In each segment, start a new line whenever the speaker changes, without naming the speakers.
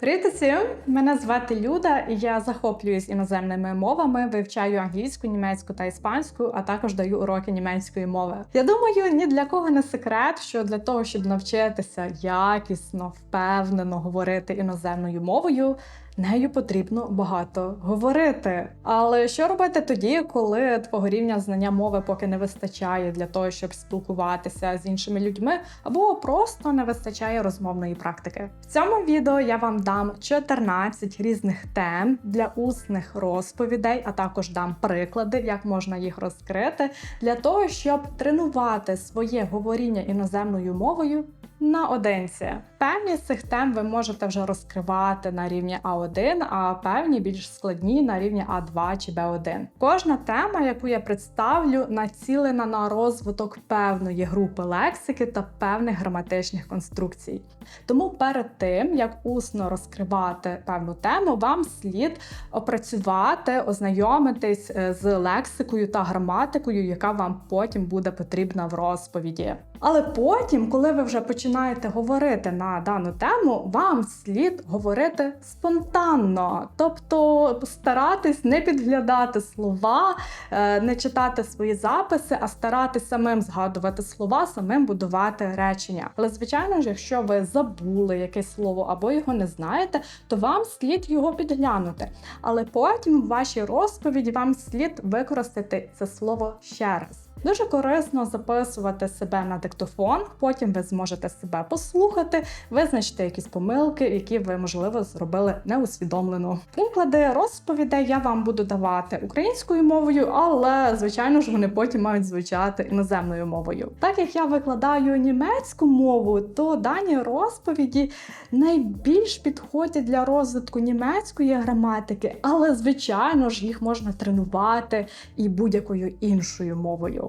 Привіт усім! Мене звати Люда, і я захоплююсь іноземними мовами, вивчаю англійську, німецьку та іспанську, а також даю уроки німецької мови. Я думаю, ні для кого не секрет, що для того, щоб навчитися якісно, впевнено говорити іноземною мовою, нею потрібно багато говорити. Але що робити тоді, коли твого рівня знання мови поки не вистачає для того, щоб спілкуватися з іншими людьми, або просто не вистачає розмовної практики? В цьому відео я вам дам 14 різних тем для усних розповідей, а також дам приклади, як можна їх розкрити, для того, щоб тренувати своє говоріння іноземною мовою наодинці. Певні з цих тем ви можете вже розкривати на рівні А1, а певні більш складні на рівні А2 чи Б1. Кожна тема, яку я представлю, націлена на розвиток певної групи лексики та певних граматичних конструкцій. Тому перед тим, як усно розкривати певну тему, вам слід опрацювати, ознайомитись е, з лексикою та граматикою, яка вам потім буде потрібна в розповіді. Але потім, коли ви вже починаєте говорити на дану тему, вам слід говорити спонтанно, тобто старатись не підглядати слова, е, не читати свої записи, а старатись самим згадувати слова, самим будувати речення. Але звичайно ж, якщо ви забули якесь слово або його не знаєте, то вам слід його підглянути. Але потім в вашій розповіді вам слід використати це слово ще раз. Дуже корисно записувати себе на диктофон, потім ви зможете себе послухати, визначити якісь помилки, які ви, можливо, зробили неусвідомлено. Приклади розповідей я вам буду давати українською мовою, але, звичайно ж, вони потім мають звучати іноземною мовою. Так як я викладаю німецьку мову, то дані розповіді найбільш підходять для розвитку німецької граматики, але, звичайно ж, їх можна тренувати і будь-якою іншою мовою.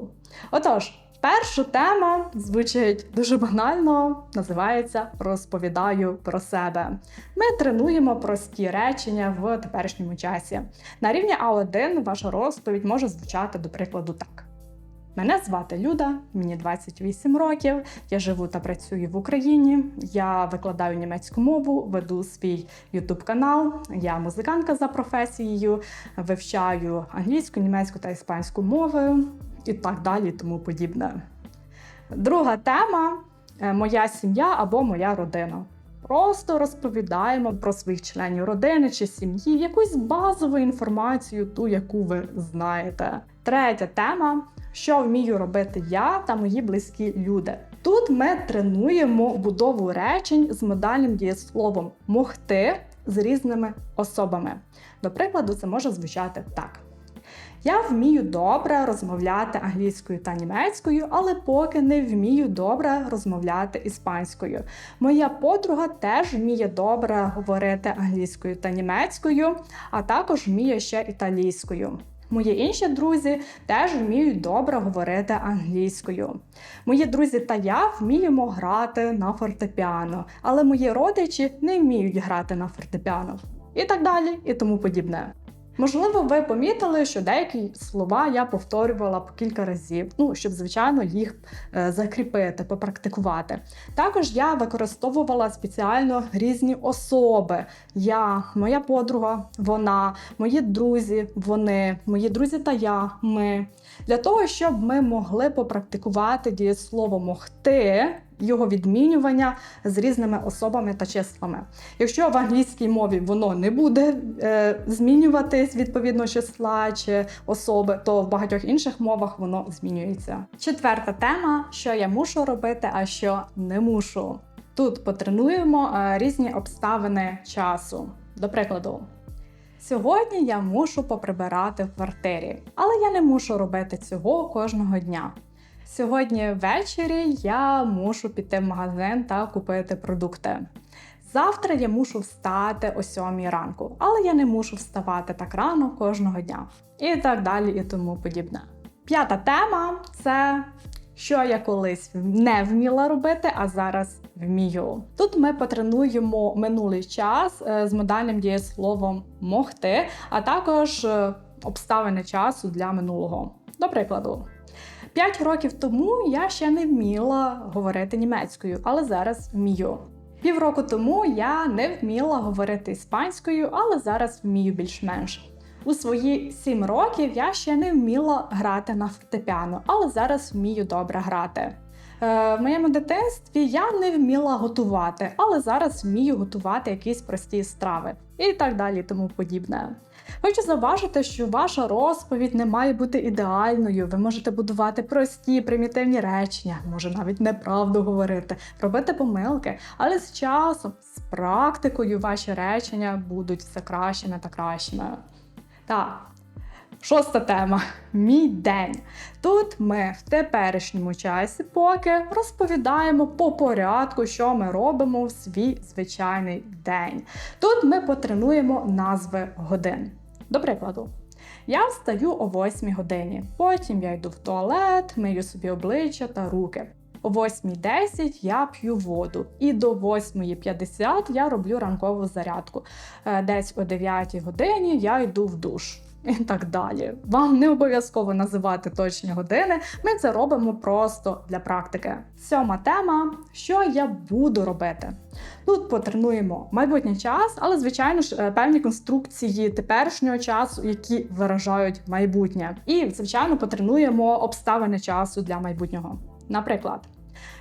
Отож, перша тема звучить дуже банально, називається Розповідаю про себе. Ми тренуємо прості речення в теперішньому часі. На рівні А1 ваша розповідь може звучати, до прикладу, так. Мене звати Люда, мені 28 років. Я живу та працюю в Україні. Я викладаю німецьку мову, веду свій ютуб канал. Я музикантка за професією, вивчаю англійську, німецьку та іспанську мови і так далі, тому подібне. Друга тема е, моя сім'я або моя родина. Просто розповідаємо про своїх членів родини чи сім'ї, якусь базову інформацію, ту, яку ви знаєте. Третя тема: що вмію робити я та мої близькі люди. Тут ми тренуємо будову речень з модальним дієсловом могти з різними особами. До прикладу, це може звучати так. Я вмію добре розмовляти англійською та німецькою, але поки не вмію добре розмовляти іспанською. Моя подруга теж вміє добре говорити англійською та німецькою, а також вміє ще італійською. Мої інші друзі теж вміють добре говорити англійською. Мої друзі та я вміємо грати на фортепіано, але мої родичі не вміють грати на фортепіано. І так далі, і тому подібне. Можливо, ви помітили, що деякі слова я повторювала по кілька разів, ну щоб звичайно їх е, закріпити, попрактикувати. Також я використовувала спеціально різні особи. Я, моя подруга, вона, мої друзі, вони, мої друзі та я, ми. Для того, щоб ми могли попрактикувати дієслово могти його відмінювання з різними особами та числами. Якщо в англійській мові воно не буде е, змінюватись відповідно числа чи особи, то в багатьох інших мовах воно змінюється. Четверта тема: що я мушу робити, а що не мушу. Тут потренуємо е, різні обставини часу. До прикладу. Сьогодні я мушу поприбирати в квартирі, але я не мушу робити цього кожного дня. Сьогодні ввечері я мушу піти в магазин та купити продукти. Завтра я мушу встати о 7 ранку, але я не мушу вставати так рано кожного дня. І так далі, і тому подібне. П'ята тема це що я колись не вміла робити, а зараз вмію. Тут ми потренуємо минулий час е, з модальним дієсловом могти, а також е, обставини часу для минулого. До прикладу. П'ять років тому я ще не вміла говорити німецькою, але зараз вмію. Півроку тому я не вміла говорити іспанською, але зараз вмію більш-менш. У свої сім років я ще не вміла грати на фортепіано, але зараз вмію добре грати. Е, В моєму дитинстві я не вміла готувати, але зараз вмію готувати якісь прості страви і так далі, тому подібне. Хочу зауважити, що ваша розповідь не має бути ідеальною. Ви можете будувати прості, примітивні речення, може навіть неправду говорити, робити помилки, але з часом, з практикою, ваші речення будуть все кращими та кращими. Так. Шоста тема мій день. Тут ми в теперішньому часі поки розповідаємо по порядку, що ми робимо в свій звичайний день. Тут ми потренуємо назви годин. До прикладу, я встаю о 8 годині, потім я йду в туалет, мию собі обличчя та руки. О 8.10 я п'ю воду, і до 8.50 я роблю ранкову зарядку. Е, Десь о 9 годині я йду в душ. І так далі. Вам не обов'язково називати точні години. Ми це робимо просто для практики. Сьома тема: що я буду робити? Тут потренуємо майбутній час, але звичайно ж е, певні конструкції теперішнього часу, які виражають майбутнє. І звичайно потренуємо обставини часу для майбутнього. Наприклад,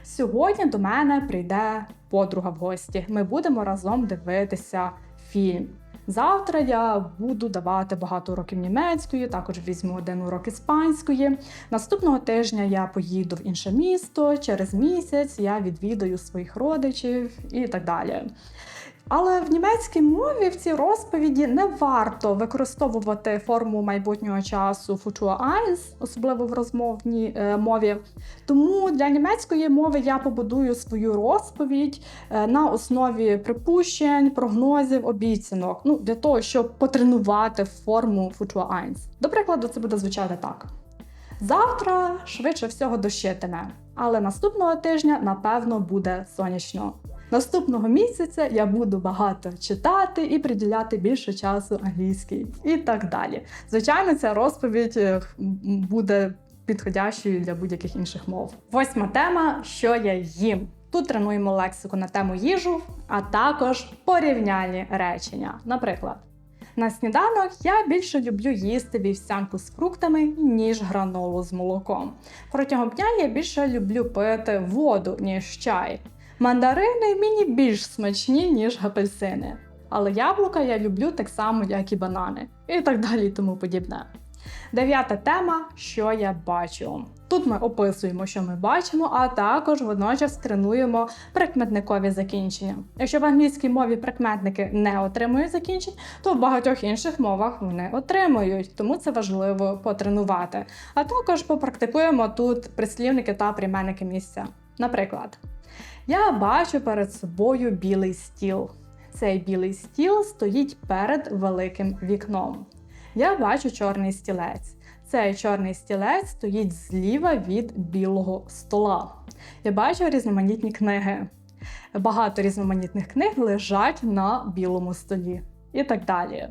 сьогодні до мене прийде подруга в гості. Ми будемо разом дивитися фільм. Завтра я буду давати багато уроків німецької, також візьму один урок іспанської. Наступного тижня я поїду в інше місто. Через місяць я відвідаю своїх родичів і так далі. Але в німецькій мові в цій розповіді не варто використовувати форму майбутнього часу future eins, особливо в розмовній е, мові. Тому для німецької мови я побудую свою розповідь е, на основі припущень, прогнозів, обіцянок. Ну для того, щоб потренувати форму future eins. До прикладу, це буде звучати так. Завтра швидше всього дощитиме, але наступного тижня, напевно, буде сонячно. Наступного місяця я буду багато читати і приділяти більше часу англійській, і так далі. Звичайно, ця розповідь е, буде підходящою для будь-яких інших мов. Восьма тема: що я їм. Тут тренуємо лексику на тему їжу, а також порівняльні речення. Наприклад, на сніданок я більше люблю їсти вівсянку з фруктами, ніж гранолу з молоком. Протягом дня я більше люблю пити воду, ніж чай. Мандарини мені більш смачні, ніж апельсини. Але яблука я люблю так само, як і банани, і так далі, і тому подібне. Дев'ята тема, що я бачу. Тут ми описуємо, що ми бачимо, а також водночас тренуємо прикметникові закінчення. Якщо в англійській мові прикметники не отримують закінчень, то в багатьох інших мовах вони отримують, тому це важливо потренувати. А також попрактикуємо тут прислівники та прийменники місця. Наприклад, я бачу перед собою білий стіл. Цей білий стіл стоїть перед великим вікном. Я бачу чорний стілець. Цей чорний стілець стоїть зліва від білого стола. Я бачу різноманітні книги. Багато різноманітних книг лежать на білому столі. І так далі.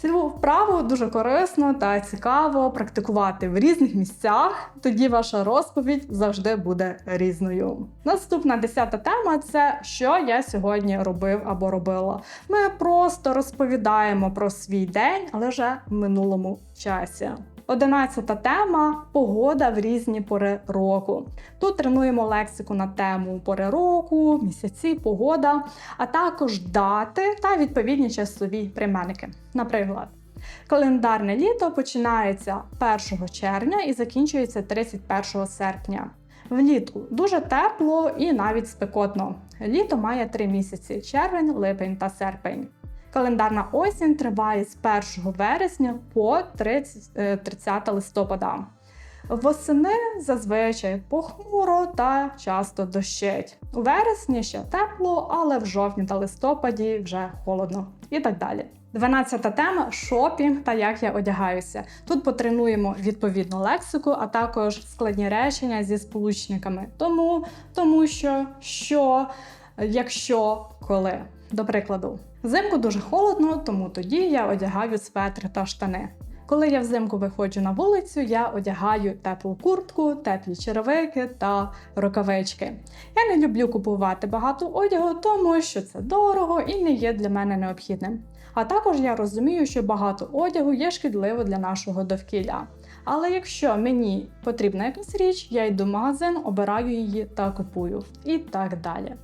Цю вправу дуже корисно та цікаво практикувати в різних місцях, тоді ваша розповідь завжди буде різною. Наступна десята тема це що я сьогодні робив або робила. Ми просто розповідаємо про свій день, але вже в минулому часі. Одинадцята тема погода в різні пори року. Тут тренуємо лексику на тему пори року, місяці, погода, а також дати та відповідні часові прийменники. Наприклад, календарне літо починається 1 червня і закінчується 31 серпня. Влітку дуже тепло і навіть спекотно. Літо має три місяці: червень, липень та серпень. Календарна осінь триває з 1 вересня по 30, е, 30 листопада. Восени зазвичай похмуро та часто дощить. У вересні ще тепло, але в жовтні та листопаді вже холодно і так далі. Дванадцята тема шопінг та як я одягаюся. Тут потренуємо відповідну лексику, а також складні речення зі сполучниками. Тому, тому що, що, якщо, коли. До прикладу, взимку дуже холодно, тому тоді я одягаю светр та штани. Коли я взимку виходжу на вулицю, я одягаю теплу куртку, теплі черевики та рукавички. Я не люблю купувати багато одягу, тому що це дорого і не є для мене необхідним. А також я розумію, що багато одягу є шкідливо для нашого довкілля. Але якщо мені потрібна якась річ, я йду в магазин, обираю її та купую. І так далі.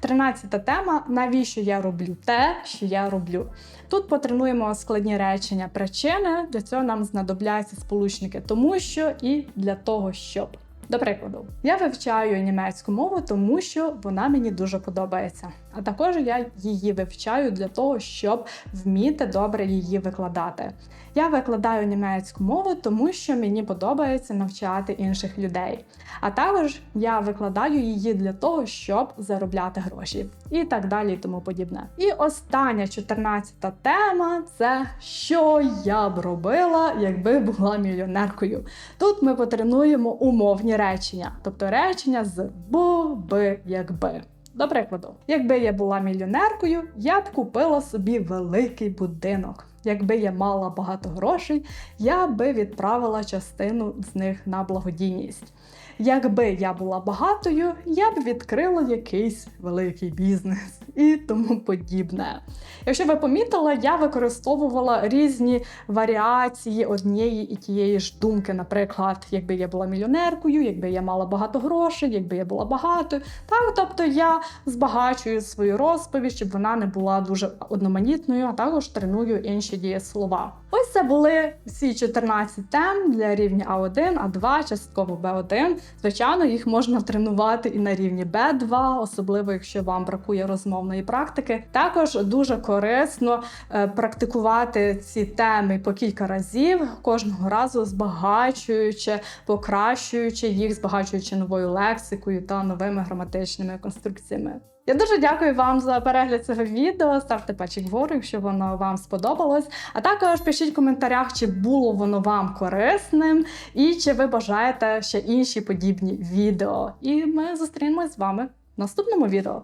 Тринадцята тема: навіщо я роблю те, що я роблю. Тут потренуємо складні речення причини. Для цього нам знадобляться сполучники, тому що і для того, щоб. До прикладу, я вивчаю німецьку мову, тому що вона мені дуже подобається. А також я її вивчаю для того, щоб вміти добре її викладати. Я викладаю німецьку мову, тому що мені подобається навчати інших людей. А також я викладаю її для того, щоб заробляти гроші, і так далі, і тому подібне. І остання 14-та тема це що я б робила, якби була мільйонеркою. Тут ми потренуємо умовні речення, тобто речення з бо, би, якби. До прикладу, якби я була мільйонеркою, я б купила собі великий будинок. Якби я мала багато грошей, я би відправила частину з них на благодійність. Якби я була багатою, я б відкрила якийсь великий бізнес і тому подібне. Якщо ви помітили, я використовувала різні варіації однієї і тієї ж думки. Наприклад, якби я була мільйонеркою, якби я мала багато грошей, якби я була багатою. Так, тобто я збагачую свою розповідь, щоб вона не була дуже одноманітною, а також треную інші дієслова. Ось це були всі 14 тем для рівня А1, А2, частково Б1. Звичайно, їх можна тренувати і на рівні Б2, особливо якщо вам бракує розмовної практики. Також дуже корисно е, практикувати ці теми по кілька разів, кожного разу збагачуючи, покращуючи їх, збагачуючи новою лексикою та новими граматичними конструкціями. Я дуже дякую вам за перегляд цього відео. Ставте пальчик вгору, якщо воно вам сподобалось. А також пишіть в коментарях, чи було воно вам корисним, і чи ви бажаєте ще інші подібні відео. І ми зустрінемось з вами в наступному відео.